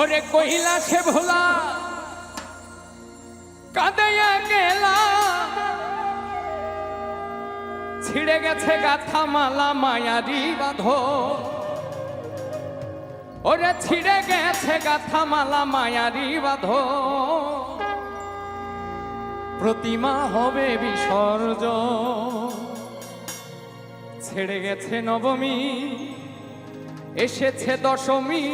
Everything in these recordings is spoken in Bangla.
ওরে কইলা সে ভোলা কাঁদাইয়া গেলা ছিড়ে গেছে গাথা মালা মায়ারি বাঁধ। ওরে ছিড়ে গেছে গাথা মালা মায়ারি বাঁধ। প্রতিমা হবে বিসর্জ ছেড়ে গেছে নবমী, এসেছে দশমী।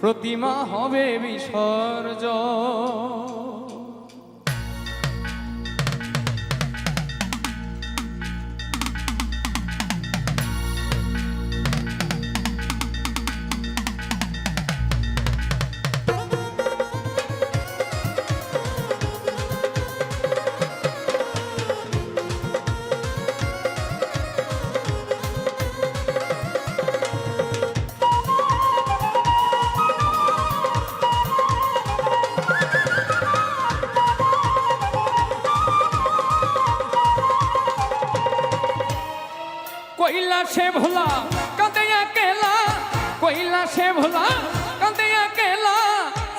প্রতিমা হবে বিসর্জ কইলা সে ভোলা, কাঁদিয়া কেলা। কইলা সে ভোলা, কাঁদিয়া কেলা।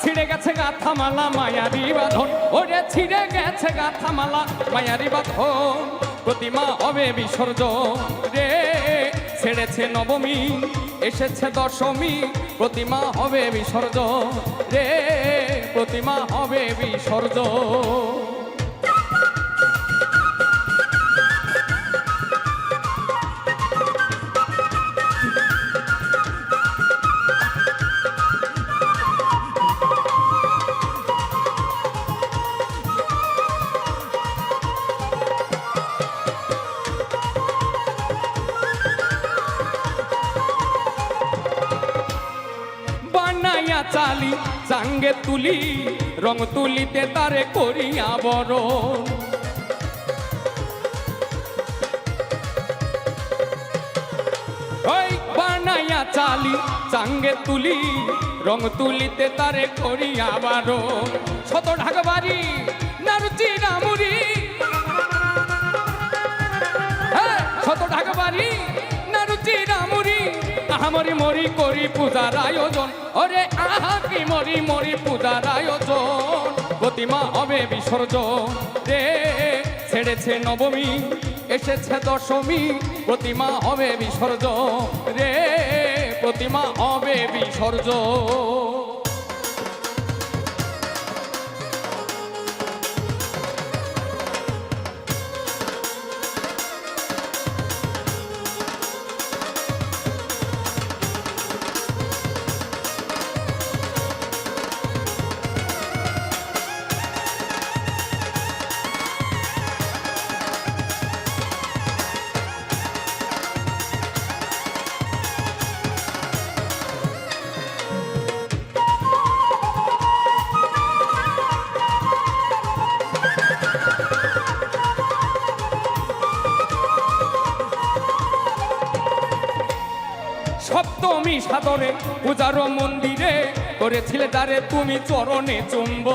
ছিড়ে গেছে গাথা মালা মায়ারি বাঁধন। ওরে ছিড়ে গেছে গাথা মালা মায়ারি বাঁধন। প্রতিমা হবে বিসর্জন। রে, ছেড়েছে নবমী, এসেছে দশমী, প্রতিমা হবে বিসর্জন। রে, প্রতিমা হবে বিসর্জন। চালি চাঙ্গে তুলি, রং তুলিতে তারে করিয়া বড় বানাইয়া চালি চাঙ্গে তুলি, রং তুলিতে তারে করিয়া বারো শত ঢাকবাড়ি নারুচি নামুরি মরি করি পূজার আয়োজন। ওরে আহা, কি মরি মরি পূজার আয়োজন। প্রতিমা হবে বিসর্জন। রে, ছেড়েছে নবমী, এসেছে দশমী, প্রতিমা হবে বিসর্জন। রে, প্রতিমা হবে বিসর্জন। সপ্তমী সাদরে পূজার মন্দিরে করেছিলে তারে তুমি চরণে চুম্ব।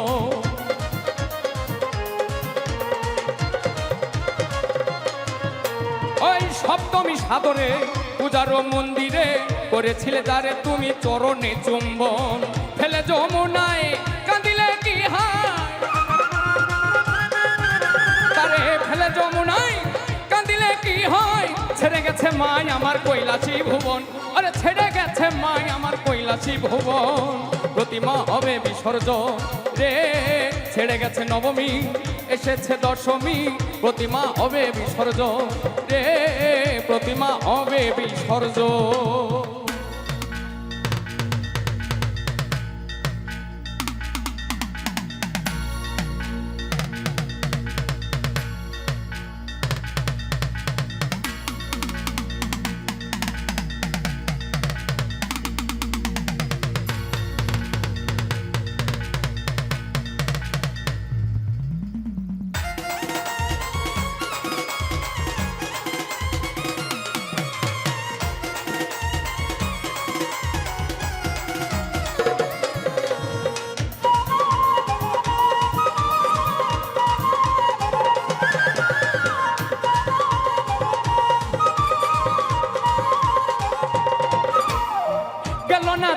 ওই সপ্তমী সাদরে পূজার মন্দিরে করেছিলে তারে তুমি চরণে চুম্বন ফেলে যমুনায় কাঁদিলে কি হায়? তারে ফেলে যমুনায় কাঁদিলে কি হয়? ছেড়ে গেছে মাই আমার কৈলাসী ভুবন। কৈলাসী ভুবন, প্রতিমা হবে বিসর্জন। রে, ছেড়ে গেছে নবমী, এসেছে দশমী, প্রতিমা হবে বিসর্জন। রে, প্রতিমা হবে বিসর্জন।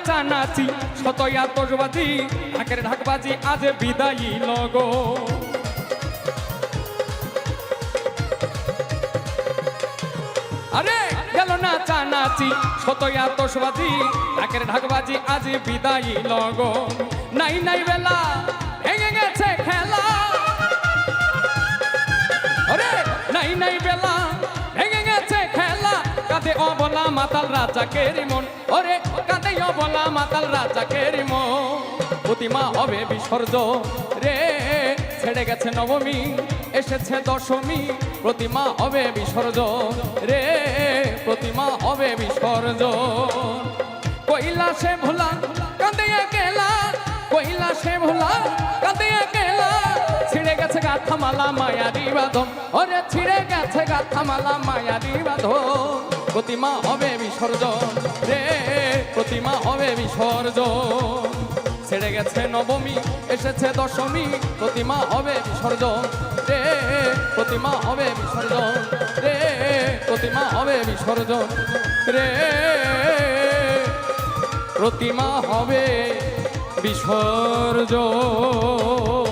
গেল না চানাচি শতই আতসবাজি ঢাকের ঢাকবাজি আজ বিদায়ী লগো আরে গেল না চানাচি শতই আতসবাজি ঢাকের ঢাকবাজি আজ বিদায়ী লগো নাই নাই বেলা, ভেঙে গেছে খেলা। আরে নাই নাই বেলা, ভেঙে গেছে খেলা। কাঁদে অবলা মাতাল রাজা কেরিমন ওরে কাঁদে অবলা মাতাল রাজা কেরিমন প্রতিমা হবে বিসর্জন রে, ছেড়ে গেছে নবমী, এসেছে দশমী, প্রতিমা হবে বিসর্জন রে, প্রতিমা হবে বিসর্জন কৈলাসে ভোলা, কাঁদে কেলা কৈলাসে ভোলা, কাঁদে কেলা ছিঁড়ে গেছে গাথামালা মায়ারি বাঁধন ওরে, ছিঁড়ে গেছে গাথামালা মায়ারি বাঁধন প্রতিমা হবে বিসর্জন। রে, প্রতিমা হবে বিসর্জন। ছেড়ে গেছে নবমী, এসেছে দশমী, প্রতিমা হবে বিসর্জন। রে, প্রতিমা হবে বিসর্জন। রে, প্রতিমা হবে বিসর্জন। রে, প্রতিমা হবে বিসর্জন।